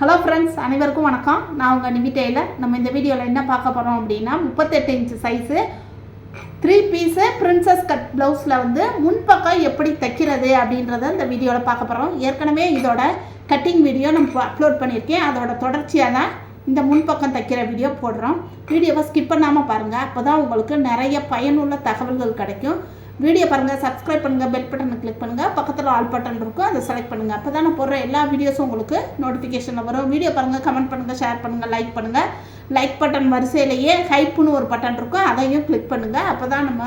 Hello friends அனைவருக்கும் வணக்கம். நான் உங்கள் நிமிட்டையில் நம்ம இந்த வீடியோவில் என்ன பார்க்க போகிறோம் அப்படின்னா முப்பத்தெட்டு inch size three piece princess cut ப்ளவுஸில் வந்து முன்பக்கம் எப்படி தைக்கிறது அப்படின்றத இந்த வீடியோவில் பார்க்க போகிறோம் ஏற்கனவே இதோட கட்டிங் வீடியோ நம்ம அப்லோட் பண்ணியிருக்கேன். அதோட தொடர்ச்சியாக தான் இந்த முன்பக்கம் தைக்கிற வீடியோ போடுறோம். வீடியோவை ஸ்கிப் பண்ணாமல் பாருங்கள் அப்போ தான் உங்களுக்கு நிறைய பயனுள்ள தகவல்கள் கிடைக்கும். வீடியோ பாருங்கள் சப்ஸ்கிரைப் பண்ணுங்கள் பெல் பட்டனை கிளிக் பண்ணுங்கள் பக்கத்தில் ஆல் பட்டன் இருக்கும் அதை செலக்ட் பண்ணுங்கள் அப்போ தான் நான் போடுற எல்லா வீடியோஸும் உங்களுக்கு நோட்டிஃபிகேஷனில் வரும். வீடியோ பாருங்கள் கமெண்ட் பண்ணுங்கள் ஷேர் பண்ணுங்கள் லைக் பண்ணுங்கள் லைக் பட்டன் வரிசையிலேயே ஹைப்புன்னு ஒரு பட்டன் இருக்கும் அதையும் கிளிக் பண்ணுங்கள் அப்போ தான் நம்ம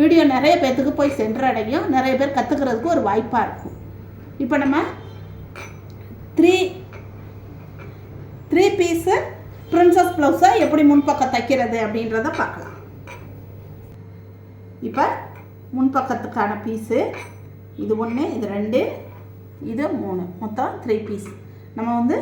வீடியோ நிறைய பேர்த்துக்கு போய் சென்றடையும் நிறைய பேர் கற்றுக்கிறதுக்கு ஒரு வாய்ப்பாக இருக்கும். இப்போ நம்ம த்ரீ த்ரீ பீஸு ப்ரின்ஸஸ் ப்ளவுஸை எப்படி முன்பக்கம் தைக்கிறது அப்படின்றத பார்க்கலாம். இப்போ முன்பக்கத்துக்கான பீஸு இது ஒன்று இது ரெண்டு இது மூணு. மொத்தம் த்ரீ பீஸ் நம்ம வந்து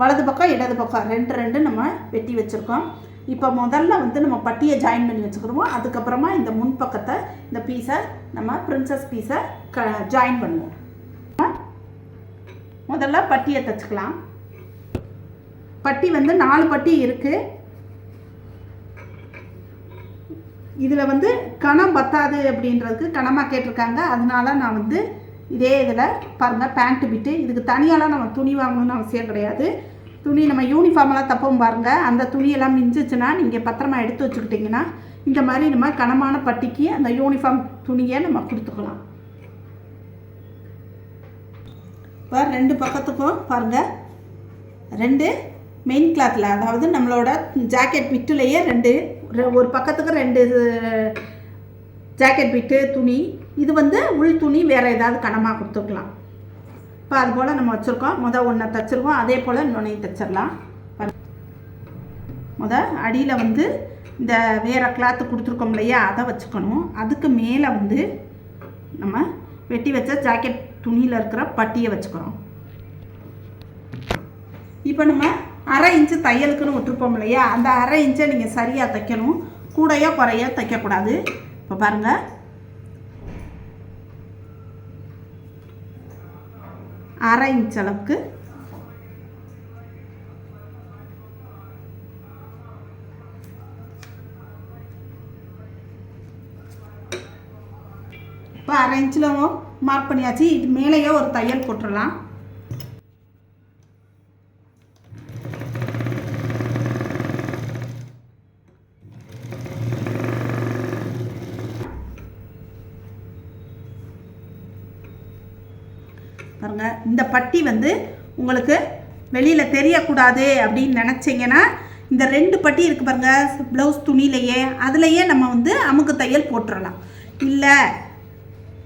வலது பக்கம் இடது பக்கம் ரெண்டு ரெண்டு நம்ம வெட்டி வச்சுருக்கோம். இப்போ முதல்ல வந்து நம்ம பட்டியை ஜாயின் பண்ணி வச்சுக்கிறோமோ அதுக்கப்புறமா இந்த முன்பக்கத்தை இந்த பீஸை நம்ம பிரின்சஸ் பீஸை க ஜாயின் பண்ணுவோம். முதல்ல பட்டியை தைச்சிக்கலாம். பட்டி வந்து நாலு பட்டி இருக்குது இதில் வந்து கணம் பத்தாது அப்படின்றதுக்கு கணமாக கேட்டிருக்காங்க. அதனால நான் வந்து இதே இதில் பாருங்கள் பேண்ட்டு பிட்டு இதுக்கு தனியாலாம் நம்ம துணி வாங்கணும்னு அவசியம் கிடையாது. துணி நம்ம யூனிஃபார்மெல்லாம் தப்போம் பாருங்கள் அந்த துணியெல்லாம் மிஞ்சிச்சுன்னா நீங்கள் பத்திரமா எடுத்து வச்சுக்கிட்டிங்கன்னா இந்த மாதிரி நம்ம கனமான பட்டிக்கு அந்த யூனிஃபார்ம் துணியை நம்ம கொடுத்துக்கலாம். இப்போ ரெண்டு பக்கத்துக்கும் பாருங்கள் ரெண்டு மெயின் கிளாத்தில் அதாவது நம்மளோட ஜாக்கெட் பிட்டுலேயே ரெண்டு ஒரு பக்கத்துக்கு ரெண்டு ஜாக்கெட் பிட்டு துணி. இது வந்து உள் துணி வேறு ஏதாவது கனமாக கொடுத்துக்கலாம் இப்போ அது போல் நம்ம வச்சுருக்கோம். முத ஒன்றை தைச்சிருக்கோம் அதே போல் இன்னொன்றையும் தைச்சிடலாம் முத அடியில் வந்து இந்த வேறு கிளாத்து கொடுத்துருக்கோம் இல்லையா? அதை வச்சுக்கணும். அதுக்கு மேலே வந்து நம்ம வெட்டி வச்ச ஜாக்கெட் துணியில் இருக்கிற பட்டியை வச்சுக்கிறோம். இப்போ நம்ம அரை இன்ச்சு தையலுக்குன்னு விட்டுருப்போம் இல்லையா? அந்த அரை இன்ச்சை நீங்கள் சரியாக தைக்கணும். கூடையோ குறையோ தைக்கக்கூடாது. இப்போ பாருங்கள் அரை இன்ச் அளவுக்கு. இப்போ அரை இன்ச்சில் மார்க் பண்ணியாச்சு. இது மேலேயே ஒரு தையல் போட்டுடலாம். இந்த பட்டி வந்து உங்களுக்கு வெளியில் தெரியக்கூடாது அப்படின்னு நினச்சிங்கன்னா இந்த ரெண்டு பட்டி இருக்குது பாருங்க ப்ளவுஸ் துணியிலையே அதுலேயே நம்ம வந்து அமுக்கு தையல் போட்டுடலாம் இல்லை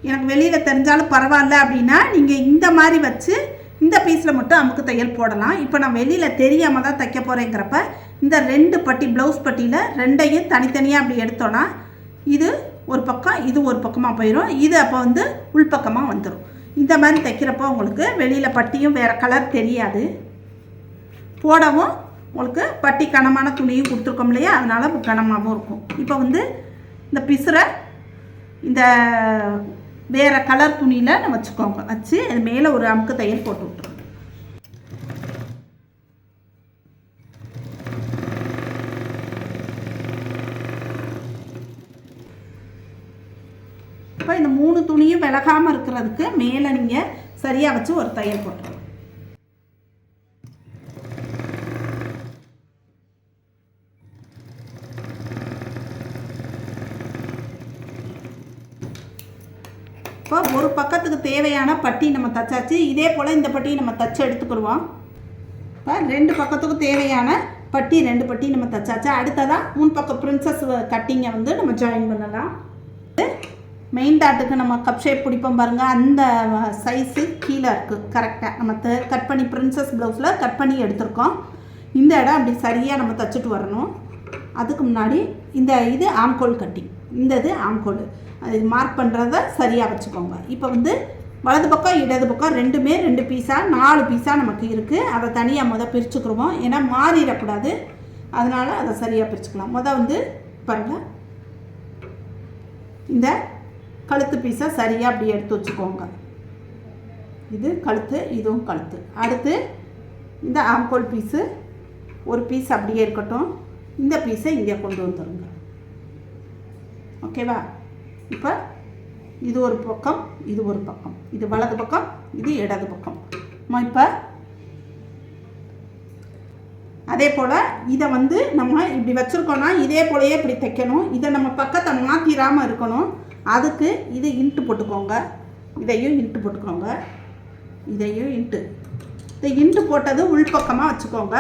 எனக்கு வெளியில் தெரிஞ்சாலும் பரவாயில்ல அப்படின்னா நீங்கள் இந்த மாதிரி வச்சு இந்த பீஸில் மட்டும் அமுக்கு தையல் போடலாம். இப்போ நான் வெளியில் தெரியாமல் தான் தைக்க போகிறேங்கிறப்ப இந்த ரெண்டு பட்டி ப்ளவுஸ் பட்டியில் ரெண்டையும் தனித்தனியாக அப்படி எடுத்தோன்னா இது ஒரு பக்கம் இது ஒரு பக்கமாக போயிடும் இது அப்போ வந்து உள்பக்கமாக வந்துடும் இந்த மாதிரி தைக்கிறப்போ உங்களுக்கு வெளியில் பட்டியும் வேறு கலர் தெரியாது. போடவும் உங்களுக்கு பட்டி கனமான துணியும் கொடுத்துருக்கோம் இல்லையா? அதனால் கனமாகவும் இருக்கும். இப்போ வந்து இந்த பிசுரை இந்த வேறு கலர் துணியில் நம்ம வச்சுக்கோங்க. வச்சு அது மேலே ஒரு அமுக்கு தையல் போட்டு விட்டுருவோம் இப்போ இந்த மூணு துணியும் விலகாமல் இருக்கிறதுக்கு மேலே நீங்கள் சரியாக வச்சு ஒரு தையல் போட்டுருங்க. இப்போ ஒரு பக்கத்துக்கு தேவையான பட்டி நம்ம தச்சாச்சு. இதே போல் இந்த பட்டியை நம்ம தச்சு எடுத்துக்கிடுவோம். இப்போ ரெண்டு பக்கத்துக்கும் தேவையான பட்டி ரெண்டு பட்டி நம்ம தச்சாச்சு. அடுத்ததாக முன் பக்கம் பிரின்சஸ் கட்டிங்கை வந்து நம்ம ஜாயின் பண்ணலாம். மெயின் தாட்டுக்கு நம்ம கப் ஷேப் பிடிப்போம் பாருங்கள் அந்த சைஸு கீழே இருக்குது கரெக்டாக நம்ம கட் பண்ணி பிரின்சஸ் ப்ளவுஸில் கட் பண்ணி எடுத்திருக்கோம். இந்த இடம் அப்படி சரியாக நம்ம தைச்சிட்டு வரணும். அதுக்கு முன்னாடி இந்த இது ஆம்கோல் கட்டிங் இந்த இது ஆம்கோல். அது மார்க் பண்ணுறத சரியாக வச்சுக்கோங்க. இப்போ வந்து வலது பக்கம் இடது பக்கம் ரெண்டுமே ரெண்டு பீஸாக நாலு பீஸாக நமக்கு இருக்குது அதை தனியாக முதல் பிரிச்சுக்கிடுவோம் ஏன்னா மாறிடக்கூடாது. அதனால் அதை சரியாக பிரிச்சுக்கலாம். முதல் வந்து பாருங்கள் இந்த கழுத்து பீஸை சரியாக அப்படி எடுத்து வச்சுக்கோங்க. இது கழுத்து இதுவும் கழுத்து. அடுத்து இந்த ஆம்கோல் பீஸு ஒரு பீஸ் அப்படியே இருக்கட்டும். இந்த பீஸை இங்கே கொண்டு வந்துடுங்க ஓகேவா? இப்போ இது ஒரு பக்கம் இது ஒரு பக்கம். இது வலது பக்கம் இது இடது பக்கம். நம்ம இப்போ அதே போல் இதை வந்து நம்ம இப்படி வச்சுருக்கோன்னா இதே போலயே இப்படி தைக்கணும். இதை நம்ம பக்கத்தை மாற்றிடாமல் இருக்கணும். அதுக்கு இது இன்ட்டு போட்டுக்கோங்க. இதையும் இன்ட்டு போட்டுக்கோங்க. இதையும் இன்ட்டு. இதை இன்ட்டு போட்டது உள்பக்கமாக வச்சுக்கோங்க.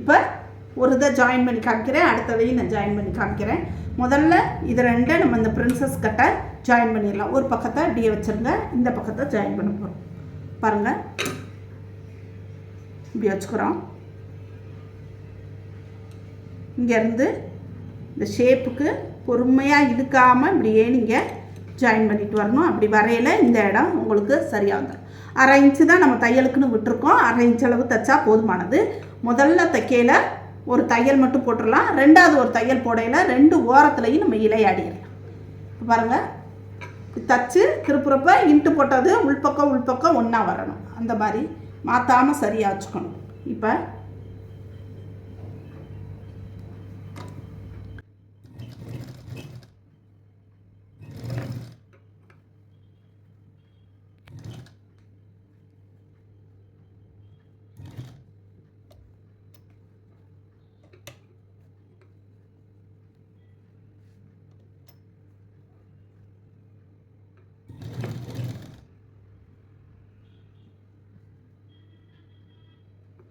இப்போ ஒரு இதை ஜாயின் பண்ணி காமிக்கிறேன். அடுத்ததையும் நான் ஜாயின் பண்ணி காமிக்கிறேன். முதல்ல இது ரெண்டை நம்ம இந்த பிரின்சஸ் கட்டை ஜாயின் பண்ணிடலாம். ஒரு பக்கத்தை அப்படியே வச்சுருங்க. இந்த பக்கத்தை ஜாயின் பண்ண போகிறோம் பாருங்கள் இப்படி வச்சுக்கிறோம். இங்கேருந்து இந்த ஷேப்புக்கு பொறுமையாக இழுக்காமல் இப்படியே நீங்கள் ஜாயின் பண்ணிட்டு வரணும். அப்படி வரையில் இந்த இடம் உங்களுக்கு சரியாக வந்துடும் அரை இன்ச்சு தான் நம்ம தையலுக்குன்னு விட்டுருக்கோம். அரை இன்ச் அளவு தைச்சா போதுமானது. முதல்ல தைக்கையில் ஒரு தையல் மட்டும் போட்டுடலாம். ரெண்டாவது ஒரு தையல் போடையில் ரெண்டு ஓரத்துலையும் நம்ம இலையாடிடலாம் பாருங்கள் தச்சு திருப்புறப்ப இன்ட்டு போட்டது உள்பக்கம் உள்பக்கம் ஒன்றா வரணும். அந்த மாதிரி மாற்றாமல் சரியாக வச்சுக்கணும். இப்போ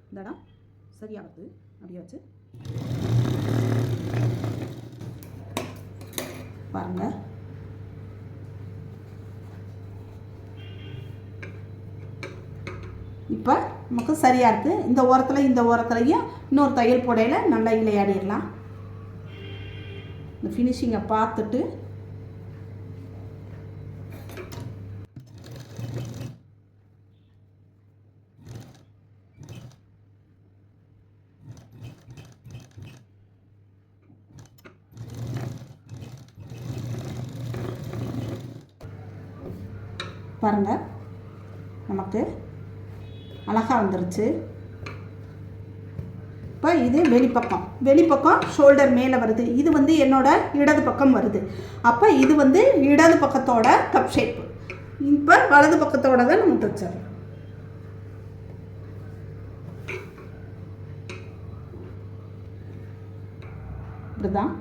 இந்த இடம் சரியாகுது. அப்படியே வச்சு பாருங்க. இப்போ நமக்கு சரியாக இருக்குது இந்த ஓரத்தில் இந்த ஓரத்துலையும் இன்னொரு தையல் போடையில் நல்லா இலையாடிடலாம். இந்த ஃபினிஷிங்கை பார்த்துட்டு பாருங்கள் நமக்கு அழகாக வந்துருச்சு. இப்போ இது வெளிப்பக்கம். வெளிப்பக்கம் ஷோல்டர் மேலே வருது. இது வந்து என்னோட இடது பக்கம் வருது. அப்போ இது வந்து இடது பக்கத்தோட கப் ஷேப் இப்போ வலது பக்கத்தோட தான் நம்ம தைச்சிடலாம் இப்படிதான்.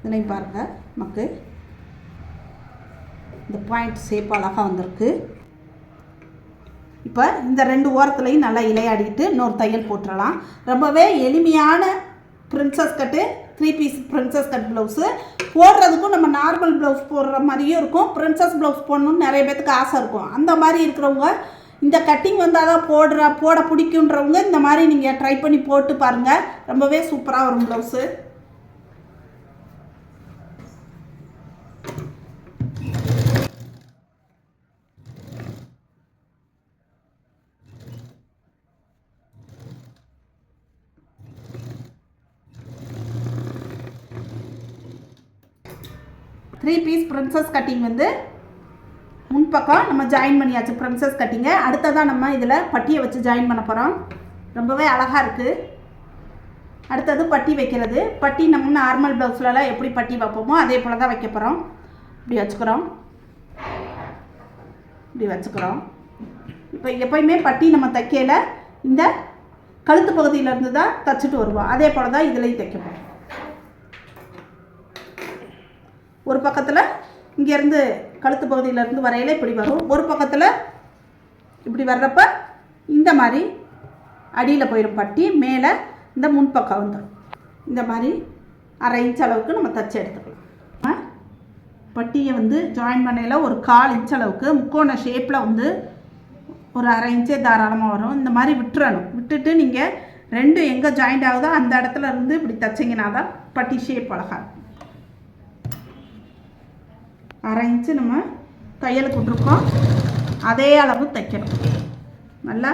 இதுலையும் பாருங்கள் நமக்கு இந்த பாயிண்ட் ஷேப் அழகாக வந்திருக்கு. இப்போ இந்த ரெண்டு ஓரத்துலையும் நல்லா இலையாடிட்டு இன்னொரு தையல் போட்டுடலாம் ரொம்பவே எளிமையான princess cut three piece princess cut blouse போடுறதுக்கும் நம்ம நார்மல் ப்ளவுஸ் போடுற மாதிரியும் இருக்கும். பிரின்சஸ் ப்ளவுஸ் போடணும்னு நிறைய பேத்துக்கு ஆசை இருக்கும். அந்த மாதிரி இருக்கிறவங்க இந்த கட்டிங் வந்தால் தான் போடுற போட பிடிக்குன்றவங்க இந்த மாதிரி நீங்கள் ட்ரை பண்ணி போட்டு பாருங்கள் ரொம்பவே சூப்பராக வரும் blouse three piece princess cutting வந்து முன்பக்கம் நம்ம ஜாயின் பண்ணியாச்சு ப்ரின்ஸஸ் கட்டிங்கை. அடுத்ததான் நம்ம இதில் பட்டியை வச்சு ஜாயின் பண்ண போகிறோம் ரொம்பவே அழகாக இருக்குது அடுத்தது பட்டி வைக்கிறது. பட்டி நம்ம நார்மல் ப்ளவுஸ்லலாம் எப்படி பட்டி வைப்போமோ அதே போல் தான் வைக்க போகிறோம் இப்படி வச்சுக்கிறோம். இப்படி வச்சுக்கிறோம். இப்போ எப்பயுமே பட்டி நம்ம தைக்கையில் இந்த கழுத்து பகுதியிலேருந்து தான் தைச்சிட்டு வருவோம். அதே போல் தான் இதுலேயும் தைக்க போகிறோம் ஒரு பக்கத்தில் இங்கேருந்து கழுத்து பகுதியிலேருந்து வரையில இப்படி வரும். ஒரு பக்கத்தில் இப்படி வர்றப்ப இந்த மாதிரி அடியில் போயிடும் பட்டி மேலே இந்த முன்பக்கம் வந்துடும் இந்த மாதிரி அரை இன்ச் அளவுக்கு நம்ம தச்சு எடுத்துக்கலாம். ஆ? பட்டியை வந்து ஜாயின் பண்ணையில் ஒரு கால் இன்ச் அளவுக்கு முக்கோண ஷேப்பில் வந்து ஒரு அரை இன்ச்சே தாராளமாக வரும். இந்த மாதிரி விட்டுறணும். விட்டுட்டு நீங்கள் ரெண்டும் எங்கே ஜாயிண்ட் ஆகுதோ அந்த இடத்துல இருந்து இப்படி தைச்சிங்கன்னா தான் பட்டி ஷேப் அழகா இருக்கும். அரை இன்ச்சு நம்ம தையலுக்கு விட்ருக்கோம் அதே அளவு தைக்கணும். நல்லா?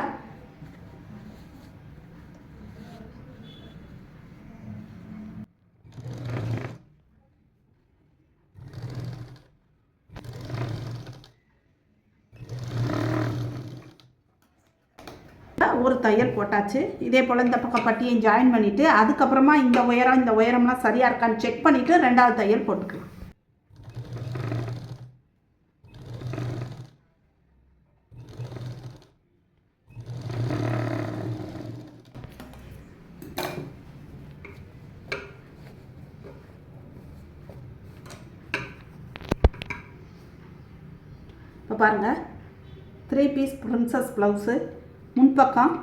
ஒரு தையல் போட்டாச்சு. இதே போல் இந்த பக்கம் பட்டியை ஜாயின் பண்ணிவிட்டு அதுக்கப்புறமா இந்த உயரம் இந்த உயரம்லாம் சரியாக இருக்கான்னு செக் பண்ணிவிட்டு ரெண்டாவது தையல் போட்டுக்கலாம் இப்போ பாருங்கள் த்ரீ பீஸ் பிரின்சஸ் ப்ளவுஸு முன்பக்கம்.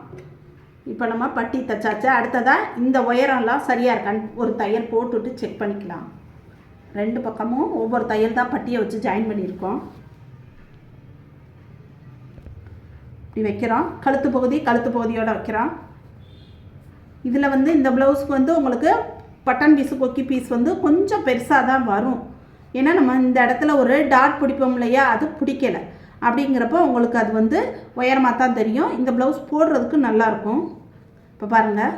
இப்போ நம்ம பட்டி தச்சாச்சு. அடுத்ததாக இந்த உயரம்லாம் சரியாக இருக்கான்னு ஒரு தையல் போட்டுவிட்டு செக் பண்ணிக்கலாம். ரெண்டு பக்கமும் ஒவ்வொரு தையல் தான் பட்டியை வச்சு ஜாயின் பண்ணியிருக்கோம். இப்படி வைக்கிறோம். கழுத்து பகுதி கழுத்து பகுதியோடு வைக்கிறோம். இதில் வந்து இந்த ப்ளவுஸ்க்கு வந்து உங்களுக்கு பட்டன் பீஸு கொக்கி பீஸ் வந்து கொஞ்சம் பெருசாக தான் வரும். ஏன்னா நம்ம இந்த இடத்துல ஒரு டாட் பிடிப்போம் இல்லையா? அது பிடிக்கலை. அப்படிங்கிறப்ப உங்களுக்கு அது வந்து உயரமாக தான் தெரியும். இந்த ப்ளவுஸ் போடுறதுக்கு நல்லாயிருக்கும். இப்போ பாருங்கள்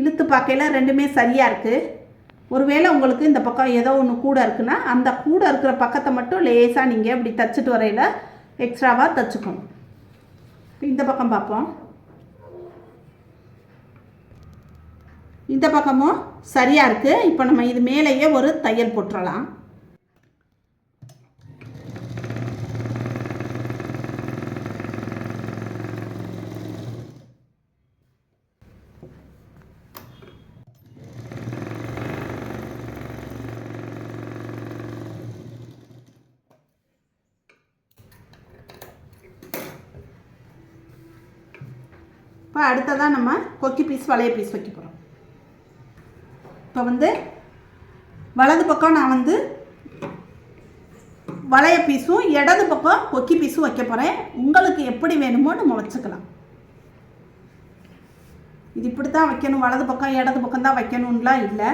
இழுத்து பார்க்கையில் ரெண்டுமே சரியாக இருக்குது ஒருவேளை உங்களுக்கு இந்த பக்கம் ஏதோ ஒன்று கூட இருக்குன்னா அந்த கூட இருக்கிற பக்கத்தை மட்டும் லேசாக நீங்கள் இப்படி தச்சுட்டு வரையில் எக்ஸ்ட்ராவாக தச்சுக்கணும். இந்த பக்கம் பார்ப்போம். இந்த பக்கமும் சரியாக இருக்குது இப்போ நம்ம இது மேலேயே ஒரு தையல் போட்டுறலாம். இப்போ அடுத்ததாக நம்ம கொக்கி பீஸ் வளைய பீஸ் வைக்க போகிறோம் இப்போ வந்து வலது பக்கம் நான் வந்து வளைய பீஸும் இடது பக்கம் கொக்கி பீஸும் வைக்க போகிறேன் உங்களுக்கு எப்படி வேணுமோ நம்ம வச்சுக்கலாம். இது இப்படி தான் வைக்கணும். வலது பக்கம் இடது பக்கம் தான் வைக்கணும்லாம் இல்லை.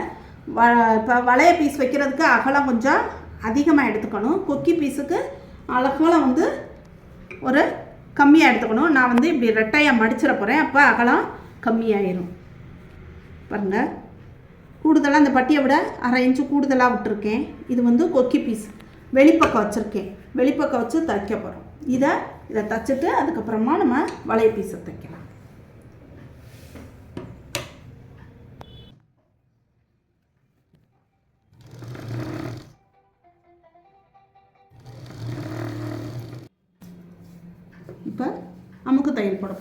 வ இப்போ வளைய பீஸ் வைக்கிறதுக்கு அகலம் கொஞ்சம் அதிகமாக எடுத்துக்கணும். கொக்கி பீஸுக்கு அகலம் வந்து ஒரு கம்மியாக எடுத்துக்கணும். நான் வந்து இப்படி ரெட்டையாக மடிச்சிட போகிறேன் அப்போ அகலம் கம்மியாயிரும். பாருங்கள் கூடுதலாக அந்த பட்டியை விட அரை இன்ச்சு கூடுதலாக விட்டுருக்கேன். இது வந்து கொக்கி பீஸ் வெளிப்பக்கம் வச்சுருக்கேன். வெளிப்பக்கம் வச்சு தைக்க போகிறோம் இதை இதை தைச்சிட்டு அதுக்கப்புறமா நம்ம வளைய பீஸை தைக்கலாம். இப்போ அமுக்கு தையல் போட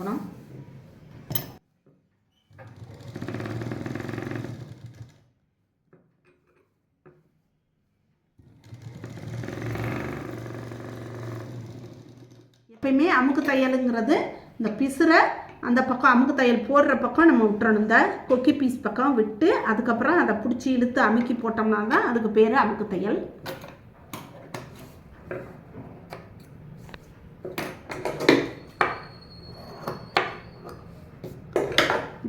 எப்பயுமே அமுக்கு தையலுங்கிறது இந்த பிசுரை அந்த பக்கம் அமுக்கு தையல் போடுற பக்கம் நம்ம விட்டுறணும். இந்த கொக்கி பீஸ் பக்கம் விட்டு அதுக்கப்புறம் அதை பிடிச்சி இழுத்து அமுக்கி போட்டோம்னா தான் அதுக்கு பேர் அமுக்கு தையல்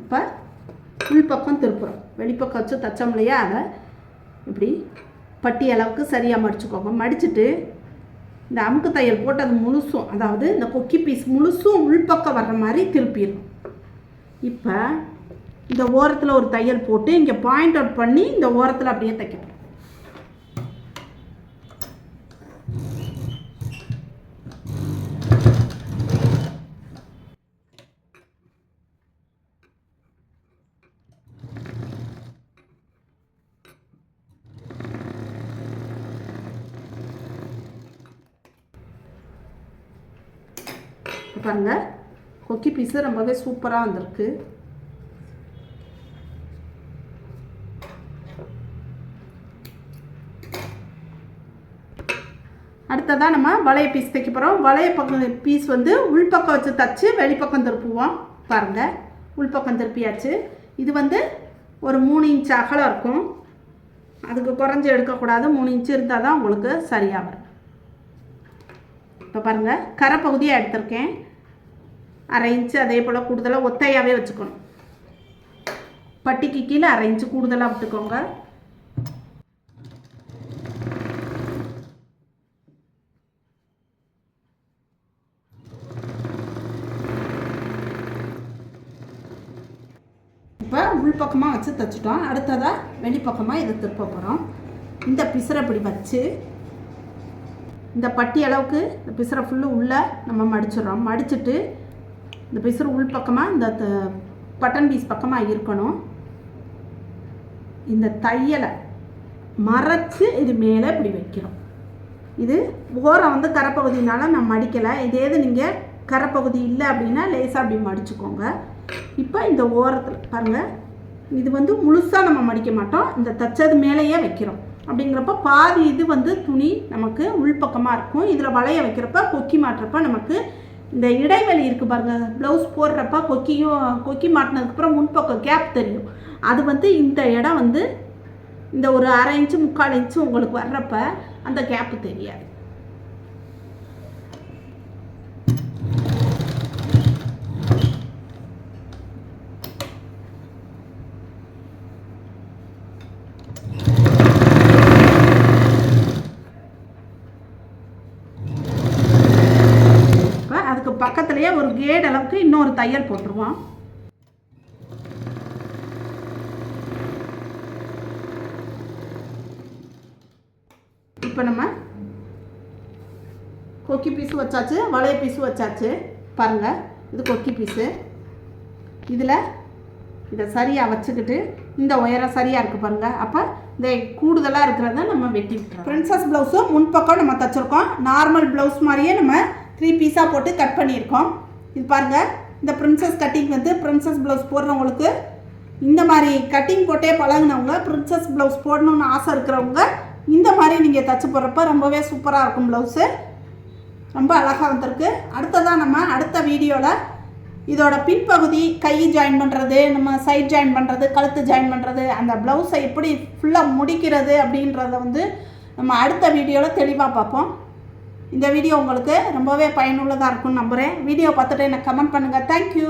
இப்போ உள்பக்கம் திருப்புறோம். வெளிப்பக்கம் வச்சு தச்சோம் இல்லையா? அதை இப்படி பட்டி அளவுக்கு சரியாக மடிச்சுக்கோங்க. மடிச்சுட்டு இந்த அமுக்கு தையல் போட்டு அது முழுசும் அதாவது இந்த கொக்கி பீஸ் முழுசும் உள்பக்கம் வர்ற மாதிரி திருப்பிடும் இப்போ இந்த ஓரத்தில் ஒரு தையல் போட்டு இங்கே பாயிண்ட் அவுட் பண்ணி இந்த ஓரத்தில் அப்படியே தைக்கணும் பாருங்கள் கொக்கி பீஸு ரொம்பவே சூப்பராக வந்திருக்கு. அடுத்ததாக நம்ம வளைய பீஸ் தைக்க போகிறோம் வளைய பக்கம் பீஸ் வந்து உள்பக்கம் வச்சு தச்சு வெளிப்பக்கம் திருப்புவோம். பாருங்கள் உள்பக்கம் திருப்பியாச்சு. இது வந்து ஒரு மூணு இன்ச் அகலம் இருக்கும். அதுக்கு குறைஞ்சி எடுக்கக்கூடாது. மூணு இன்ச்சு இருந்தால் தான் உங்களுக்கு சரியாக வரும். இப்போ பாருங்கள் கரை பகுதியாக எடுத்திருக்கேன். அரைஞ்சு அதே போல் கூடுதலாக ஒத்தையாகவே வச்சுக்கணும். பட்டிக்கு கீழே அரை இன்ச்சு கூடுதலாக விட்டுக்கோங்க. இப்போ உள்பக்கமாக வச்சு தைச்சிட்டோம். அடுத்ததாக வெளிப்பக்கமாக இதை திருப்ப போகிறோம் இந்த பிசரை இப்படி வச்சு இந்த பட்டி அளவுக்கு இந்த பிசரை ஃபுல்லு உள்ளே நம்ம மடிச்சிடுறோம். மடிச்சுட்டு இந்த பிசுறு உள் பக்கமாக இந்த த- பட்டன் பீஸ் பக்கமாக இருக்கணும். இந்த தையலை மறைச்சு இது மேலே இப்படி வைக்கிறோம் இது ஓரம் வந்து கரைப்பகுதினால நான் மடிக்கலை. இதே இது நீங்கள் கரைப்பகுதி இல்லை அப்படின்னா லேசாக அப்படி மடிச்சுக்கோங்க. இப்போ இந்த ஓரத்தில் பாருங்கள் இது வந்து முழுசாக நம்ம மடிக்க மாட்டோம். இந்த தச்சது மேலேயே வைக்கிறோம். அப்படிங்கிறப்ப பாதி இது வந்து துணி நமக்கு உள்பக்கமாக இருக்கும். இதில் வளைய வைக்கிறப்ப கொக்கி மாட்டுறப்ப நமக்கு இந்த இடைவெளி இருக்குது பாருங்கள் ப்ளவுஸ் போடுறப்ப கொக்கியும் கொக்கி மாட்டினதுக்கப்புறம் முன்பக்கம் கேப் தெரியும். அது வந்து இந்த இடம் வந்து இந்த ஒரு அரை இன்ச்சு முக்கால் இன்ச்சு உங்களுக்கு வர்றப்ப அந்த கேப்பு தெரியாது இப்போ அதுக்கு பக்கத்துலேயே ஒரு கேட் அளவுக்கு இன்னொரு தையல் போட்டுருவோம் இப்போ நம்ம கொக்கி பீஸு வச்சாச்சு வளைய பீஸு வச்சாச்சு. பாருங்கள் இது கொக்கி பீஸு இதில் இதை சரியாக வச்சுக்கிட்டு இந்த உயரம் சரியாக இருக்குது பாருங்கள் அப்போ இந்த கூடுதலாக இருக்கிறத நம்ம வெட்டி விட்டுறோம் பிரின்சஸ் ப்ளவுஸும் முன்பக்கம் நம்ம தைச்சிருக்கோம். நார்மல் ப்ளவுஸ் மாதிரியே நம்ம த்ரீ பீஸாக போட்டு கட் பண்ணியிருக்கோம். இது பாருங்கள் இந்த ப்ரின்ஸஸ் கட்டிங் வந்து ப்ரின்ஸஸ் ப்ளவுஸ் போடுறவங்களுக்கு இந்த மாதிரி கட்டிங் போட்டே பழகினவங்க பிரின்சஸ் ப்ளவுஸ் போடணும்னு ஆசை இருக்கிறவங்க இந்த மாதிரி நீங்கள் தச்சு போடுறப்ப ரொம்பவே சூப்பராக இருக்கும் ப்ளவுஸு ரொம்ப அழகாக வந்திருக்கு. அடுத்ததாக நம்ம அடுத்த வீடியோவில் இதோட பின்பகுதி கை ஜாயின் பண்ணுறது நம்ம சைட் ஜாயின் பண்ணுறது கழுத்து ஜாயின் பண்ணுறது அந்த ப்ளவுஸை எப்படி ஃபுல்லாக முடிக்கிறது அப்படின்றத வந்து நம்ம அடுத்த வீடியோவில் தெளிவாக பார்ப்போம். இந்த வீடியோ உங்களுக்கு ரொம்பவே பயனுள்ளதாக இருக்கும்னு நம்புகிறேன் வீடியோ பார்த்துட்டு எனக்கு கமெண்ட் பண்ணுங்கள் தேங்க்யூ